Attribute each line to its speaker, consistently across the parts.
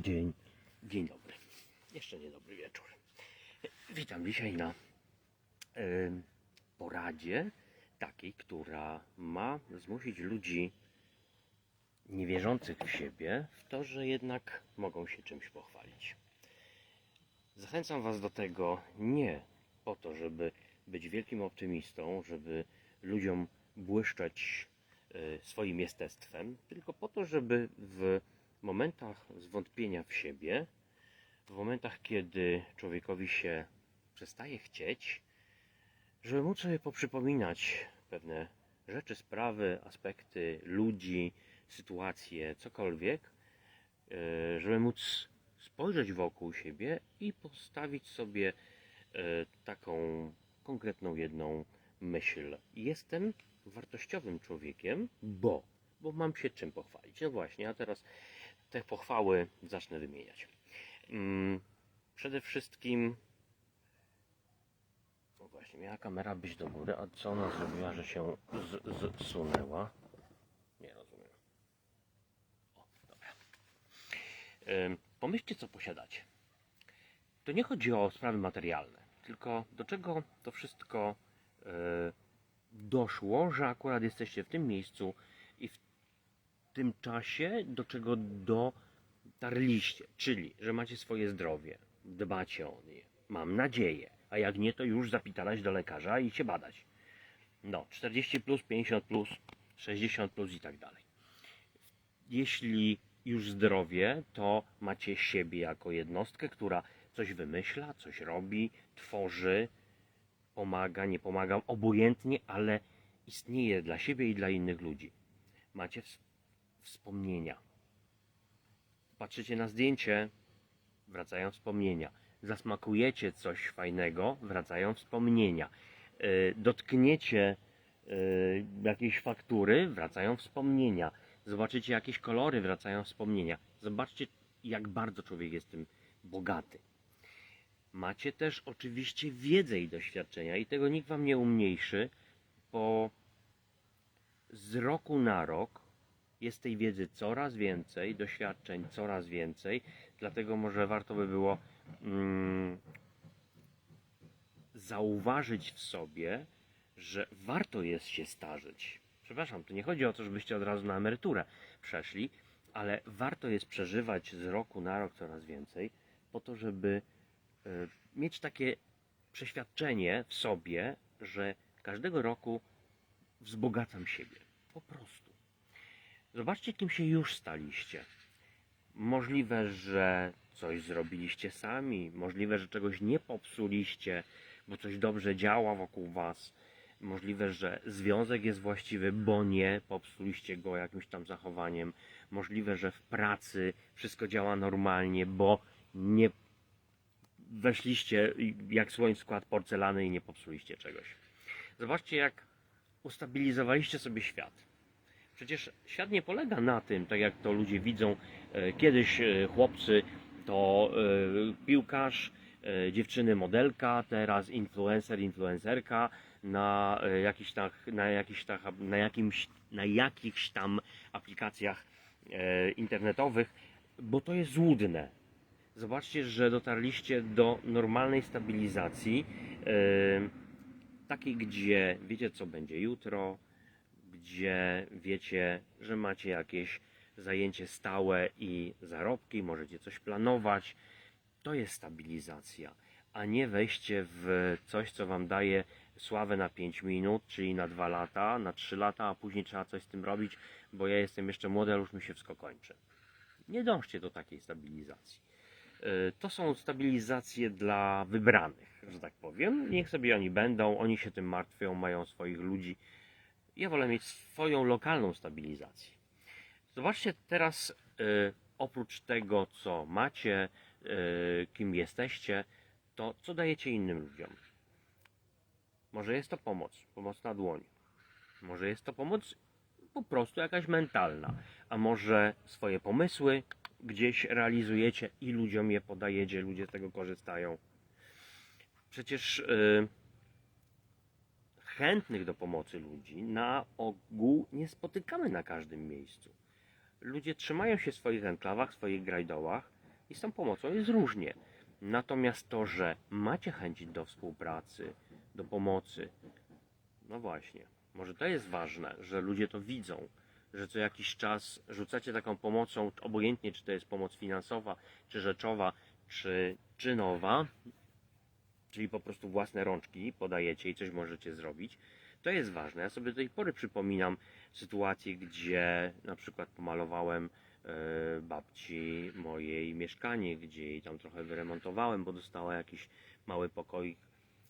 Speaker 1: Dzień, dzień dobry. Jeszcze nie dobry wieczór. Witam dzisiaj na em, poradzie takiej, która ma zmusić ludzi niewierzących w siebie w to, że jednak mogą się czymś pochwalić. Zachęcam Was do tego nie po to, żeby być wielkim optymistą, żeby ludziom błyszczeć e, swoim jestestwem, tylko po to, żeby w momentach zwątpienia w siebie, w momentach, kiedy człowiekowi się przestaje chcieć, żeby móc sobie poprzypominać pewne rzeczy, sprawy, aspekty, ludzi, sytuacje, cokolwiek, e, żeby móc spojrzeć wokół siebie i postawić sobie e, taką konkretną jedną myśl. Jestem wartościowym człowiekiem, bo, bo mam się czym pochwalić. No właśnie, a teraz te pochwały zacznę wymieniać. Mm, Przede wszystkim no właśnie, miała kamera być do góry, a co ona zrobiła, że się zsunęła? Nie rozumiem. O, dobra. Pomyślcie, co posiadacie. To nie chodzi o sprawy materialne, tylko do czego to wszystko e, doszło, że akurat jesteście w tym miejscu tym czasie, do czego dotarliście. Czyli, że macie swoje zdrowie, dbacie o nie. Mam nadzieję. A jak nie, to już zapitalać do lekarza i się badać. No, 40 plus, 50 plus, 60 plus i tak dalej. Jeśli już zdrowie, to macie siebie jako jednostkę, która coś wymyśla, coś robi, tworzy, pomaga, nie pomaga, obojętnie, ale istnieje dla siebie i dla innych ludzi. Macie wspomnienia. Patrzycie na zdjęcie, wracają wspomnienia. Zasmakujecie coś fajnego, wracają wspomnienia. Yy, Dotkniecie yy, jakiejś faktury, wracają wspomnienia. Zobaczycie jakieś kolory, wracają wspomnienia. Zobaczcie, jak bardzo człowiek jest tym bogaty. Macie też oczywiście wiedzę i doświadczenia, i tego nikt wam nie umniejszy, bo z roku na rok jest tej wiedzy coraz więcej, doświadczeń coraz więcej, dlatego może warto by było mm, zauważyć w sobie, że warto jest się starzeć. Przepraszam, tu nie chodzi o to, żebyście od razu na emeryturę przeszli, ale warto jest przeżywać z roku na rok coraz więcej, po to, żeby e, mieć takie przeświadczenie w sobie, że każdego roku wzbogacam siebie. Po prostu. Zobaczcie, kim się już staliście. Możliwe, że coś zrobiliście sami, możliwe, że czegoś nie popsuliście, bo coś dobrze działa wokół Was. Możliwe, że związek jest właściwy, bo nie popsuliście go jakimś tam zachowaniem. Możliwe, że w pracy wszystko działa normalnie, bo nie weszliście jak słoń w skład porcelany i nie popsuliście czegoś. Zobaczcie, jak ustabilizowaliście sobie świat. Przecież świat nie polega na tym, tak jak to ludzie widzą. e, Kiedyś e, chłopcy to e, piłkarz, dziewczyny modelka, teraz influencer, influencerka na jakichś tam, na jakichś tam, na jakimś, na jakichś tam aplikacjach internetowych, bo to jest złudne. Zobaczcie, że dotarliście do normalnej stabilizacji, takiej, gdzie wiecie, co będzie jutro, gdzie wiecie, że macie jakieś zajęcie stałe i zarobki, możecie coś planować. To jest stabilizacja, a nie wejście w coś, co wam daje sławę na 5 minut, czyli na 2 lata, na 3 lata, a później trzeba coś z tym robić, bo ja jestem jeszcze młody, ale już mi się wszystko kończy. Nie dążcie do takiej stabilizacji. Y, To są stabilizacje dla wybranych, że tak powiem. Niech sobie oni będą, oni się tym martwią, mają swoich ludzi. Ja wolę mieć swoją lokalną stabilizację. Zobaczcie teraz, y, oprócz tego, co macie, y, kim jesteście, to co dajecie innym ludziom. Może jest to pomoc, pomoc na dłoni. Może jest to pomoc po prostu jakaś mentalna, a może swoje pomysły gdzieś realizujecie i ludziom je podajecie, ludzie z tego korzystają. Przecież y, chętnych do pomocy ludzi na ogół nie spotykamy na każdym miejscu. ludzie trzymają się w swoich enklawach, swoich grajdołach i z tą pomocą jest różnie. Natomiast to, że macie chęć do współpracy, do pomocy, no właśnie, może to jest ważne, że ludzie to widzą, że co jakiś czas rzucacie taką pomocą, obojętnie czy to jest pomoc finansowa, czy rzeczowa, czy czynowa, czyli po prostu własne rączki podajecie i coś możecie zrobić. To jest ważne. Ja sobie do tej pory przypominam sytuacje, gdzie na przykład pomalowałem e, babci mojej mieszkanie, gdzie jej tam trochę wyremontowałem, bo dostała jakiś mały pokoik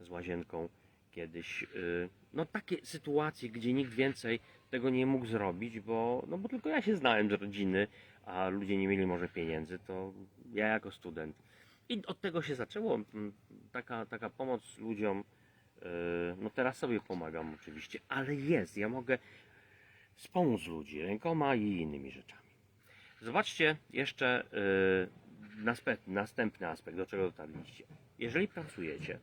Speaker 1: z łazienką kiedyś. e, No takie sytuacje, gdzie nikt więcej tego nie mógł zrobić, bo, no bo tylko ja się znałem z rodziny, a ludzie nie mieli może pieniędzy, to ja jako student. I od tego się zaczęło. mm, Taka, taka pomoc ludziom. e, No teraz sobie pomagam oczywiście, ale jest. Ja mogę wspomóc ludzi rękoma i innymi rzeczami. Zobaczcie jeszcze naspe- następny aspekt, do czego dotarliście. Jeżeli pracujecie,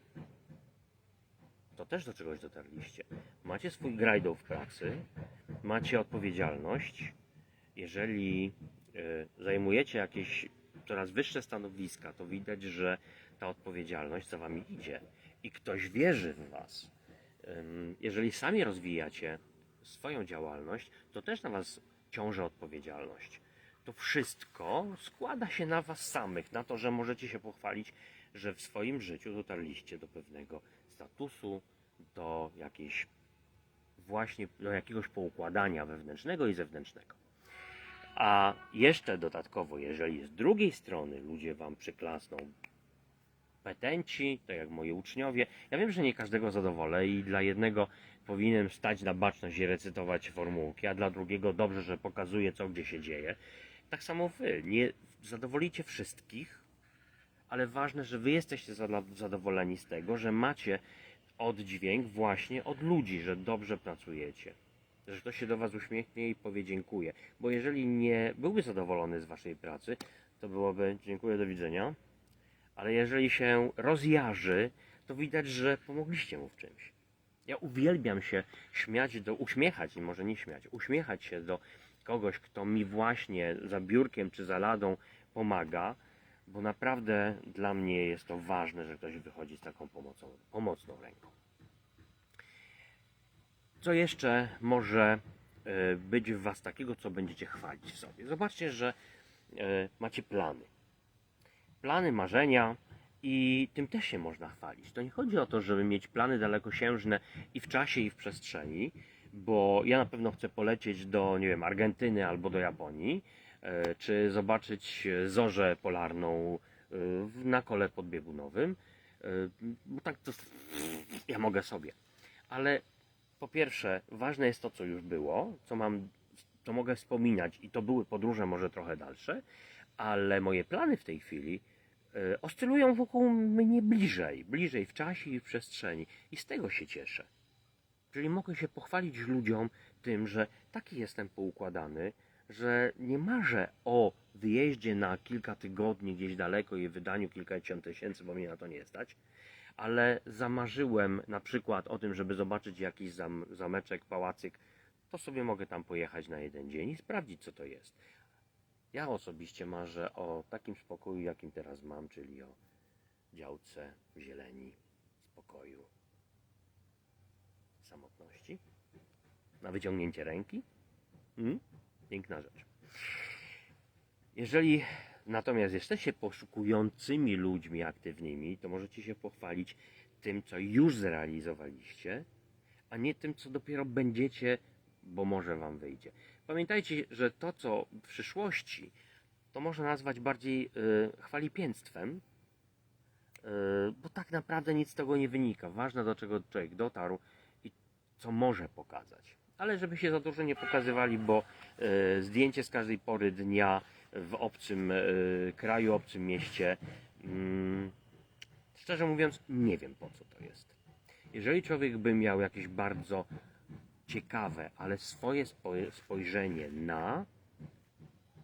Speaker 1: to też do czegoś dotarliście. Macie swój grajdą w pracy, macie odpowiedzialność. Jeżeli e, zajmujecie jakieś coraz wyższe stanowiska, to widać, że ta odpowiedzialność za wami idzie i ktoś wierzy w was. Jeżeli sami rozwijacie swoją działalność, to też na was ciąży odpowiedzialność. To wszystko składa się na was samych, na to, że możecie się pochwalić, że w swoim życiu dotarliście do pewnego statusu, do jakiejś właśnie do jakiegoś poukładania wewnętrznego i zewnętrznego. A jeszcze dodatkowo, jeżeli z drugiej strony ludzie wam przyklasną petenci, tak jak moi uczniowie, ja wiem, że nie każdego zadowolę i dla jednego powinienem stać na baczność i recytować formułki, a dla drugiego dobrze, że pokazuje co gdzie się dzieje. Tak samo wy, nie zadowolicie wszystkich, ale ważne, że wy jesteście zadowoleni z tego, że macie oddźwięk właśnie od ludzi, że dobrze pracujecie. Że ktoś się do Was uśmiechnie i powie dziękuję. Bo jeżeli nie byłby zadowolony z Waszej pracy, to byłoby dziękuję, do widzenia. Ale jeżeli się rozjarzy, to widać, że pomogliście mu w czymś. Ja uwielbiam się śmiać do, uśmiechać, może nie śmiać, uśmiechać się do kogoś, kto mi właśnie za biurkiem czy za ladą pomaga, bo naprawdę dla mnie jest to ważne, że ktoś wychodzi z taką pomocą, pomocną ręką. Co jeszcze może e, być w Was takiego, co będziecie chwalić w sobie? Zobaczcie, że e, macie plany. Plany, marzenia i tym też się można chwalić. To nie chodzi o to, żeby mieć plany dalekosiężne i w czasie, i w przestrzeni, bo ja na pewno chcę polecieć do, nie wiem, Argentyny albo do Japonii, e, czy zobaczyć zorzę polarną na kole podbiegunowym. Bo tak to ja mogę sobie. Ale po pierwsze, ważne jest to, co już było, co mam, co mogę wspominać i to były podróże może trochę dalsze, ale moje plany w tej chwili e, oscylują wokół mnie bliżej, bliżej w czasie i w przestrzeni i z tego się cieszę. Czyli mogę się pochwalić ludziom tym, że taki jestem poukładany, że nie marzę o wyjeździe na kilka tygodni gdzieś daleko i wydaniu kilkadziesiąt tysięcy, bo mnie na to nie stać, ale zamarzyłem na przykład o tym, żeby zobaczyć jakiś zam, zameczek, pałacyk, to sobie mogę tam pojechać na jeden dzień i sprawdzić, co to jest. Ja osobiście marzę o takim spokoju, jakim teraz mam, czyli o działce zieleni, spokoju, samotności, na wyciągnięcie ręki. Mm? Piękna rzecz. Jeżeli natomiast jesteście poszukującymi ludźmi aktywnymi, to możecie się pochwalić tym, co już zrealizowaliście, a nie tym, co dopiero będziecie, bo może wam wyjdzie. Pamiętajcie, że to, co w przyszłości, to można nazwać bardziej y, chwalipięctwem, y, bo tak naprawdę nic z tego nie wynika. Ważne, do czego człowiek dotarł i co może pokazać. Ale żeby się za dużo nie pokazywali, bo y, zdjęcie z każdej pory dnia w obcym y, kraju, obcym mieście, mm, szczerze mówiąc, nie wiem po co to jest. Jeżeli człowiek by miał jakieś bardzo ciekawe, ale swoje spo- spojrzenie na,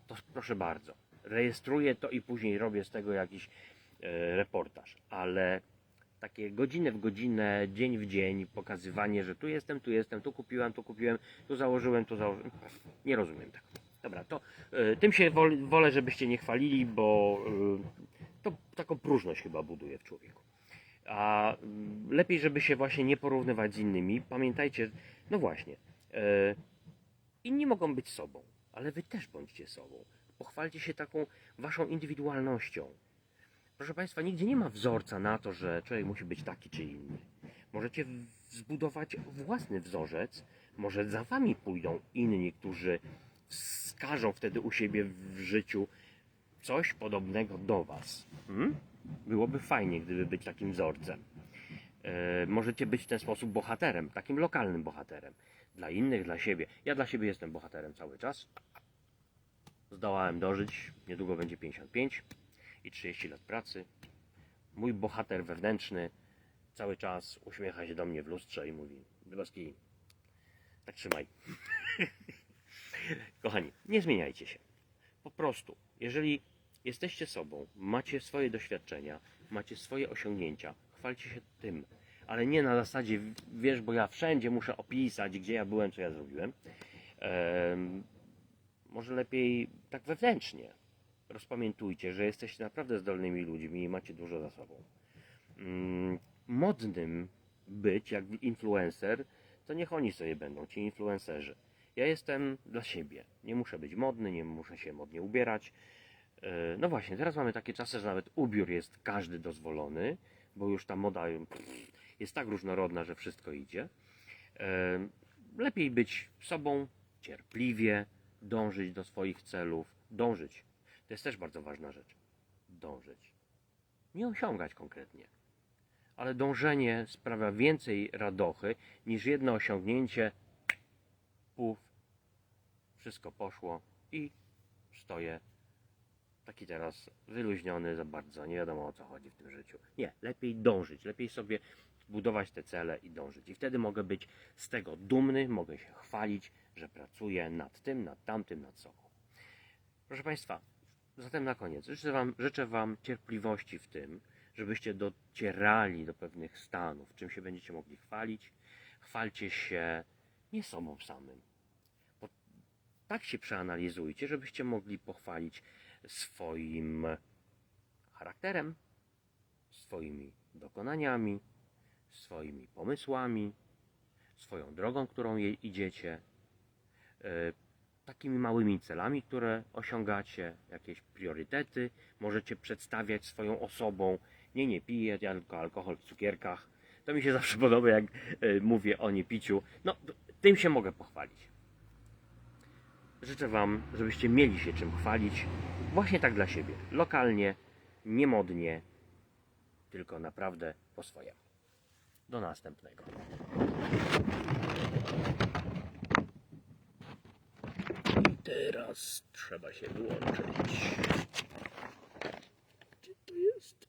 Speaker 1: to proszę bardzo, rejestruję to i później robię z tego jakiś e, reportaż, ale takie godzinę w godzinę, dzień w dzień pokazywanie, że tu jestem, tu jestem, tu kupiłem, tu kupiłem, tu założyłem, tu założyłem, nie rozumiem tego. Dobra, to y, tym się wol, wolę, żebyście nie chwalili, bo y, to taką próżność chyba buduje w człowieku. A y, lepiej, żeby się właśnie nie porównywać z innymi. Pamiętajcie, no właśnie, y, inni mogą być sobą, ale wy też bądźcie sobą. Pochwalcie się taką waszą indywidualnością. Proszę Państwa, nigdzie nie ma wzorca na to, że człowiek musi być taki czy inny. Możecie zbudować własny wzorzec, może za Wami pójdą inni, którzy wskażą wtedy u siebie w życiu coś podobnego do Was. Hmm? Byłoby fajnie, gdyby być takim wzorcem. E, możecie być w ten sposób bohaterem, takim lokalnym bohaterem. Dla innych, dla siebie. Ja dla siebie jestem bohaterem cały czas. Zdołałem dożyć, niedługo będzie 55 i 30 lat pracy. Mój bohater wewnętrzny cały czas uśmiecha się do mnie w lustrze i mówi: Dybaski, tak trzymaj. Kochani, nie zmieniajcie się. Po prostu, jeżeli jesteście sobą, macie swoje doświadczenia, macie swoje osiągnięcia, chwalcie się tym, ale nie na zasadzie, wiesz, bo ja wszędzie muszę opisać, gdzie ja byłem, co ja zrobiłem. Em, może lepiej tak wewnętrznie. Rozpamiętujcie, że jesteście naprawdę zdolnymi ludźmi i macie dużo za sobą. Mm, modnym być jak influencer, to niech oni sobie będą, ci influencerzy. Ja jestem dla siebie. Nie muszę być modny, nie muszę się modnie ubierać. E, No właśnie, teraz mamy takie czasy, że nawet ubiór jest każdy dozwolony, bo już ta moda jest tak różnorodna, że wszystko idzie. E, Lepiej być sobą, cierpliwie, dążyć do swoich celów. Dążyć. To jest też bardzo ważna rzecz. Dążyć. Nie osiągać konkretnie. Ale dążenie sprawia więcej radochy niż jedno osiągnięcie. Puf, wszystko poszło i stoję taki teraz wyluźniony za bardzo. Nie wiadomo o co chodzi w tym życiu. Nie, lepiej dążyć, lepiej sobie budować te cele i dążyć. I wtedy mogę być z tego dumny, mogę się chwalić, że pracuję nad tym, nad tamtym, nad sobą. Proszę Państwa, zatem na koniec życzę Wam, życzę wam cierpliwości w tym, żebyście docierali do pewnych stanów, czym się będziecie mogli chwalić. Chwalcie się nie sobą samym. Tak się przeanalizujcie, żebyście mogli pochwalić swoim charakterem, swoimi dokonaniami, swoimi pomysłami, swoją drogą, którą idziecie, e, takimi małymi celami, które osiągacie, jakieś priorytety, możecie przedstawiać swoją osobą. Nie, nie piję, ja tylko alkohol w cukierkach. To mi się zawsze podoba, jak e, mówię o niepiciu. No, tym się mogę pochwalić. Życzę Wam, żebyście mieli się czym chwalić, właśnie tak dla siebie, lokalnie, niemodnie, tylko naprawdę po swojemu. Do następnego. I teraz trzeba się wyłączyć. Gdzie to jest?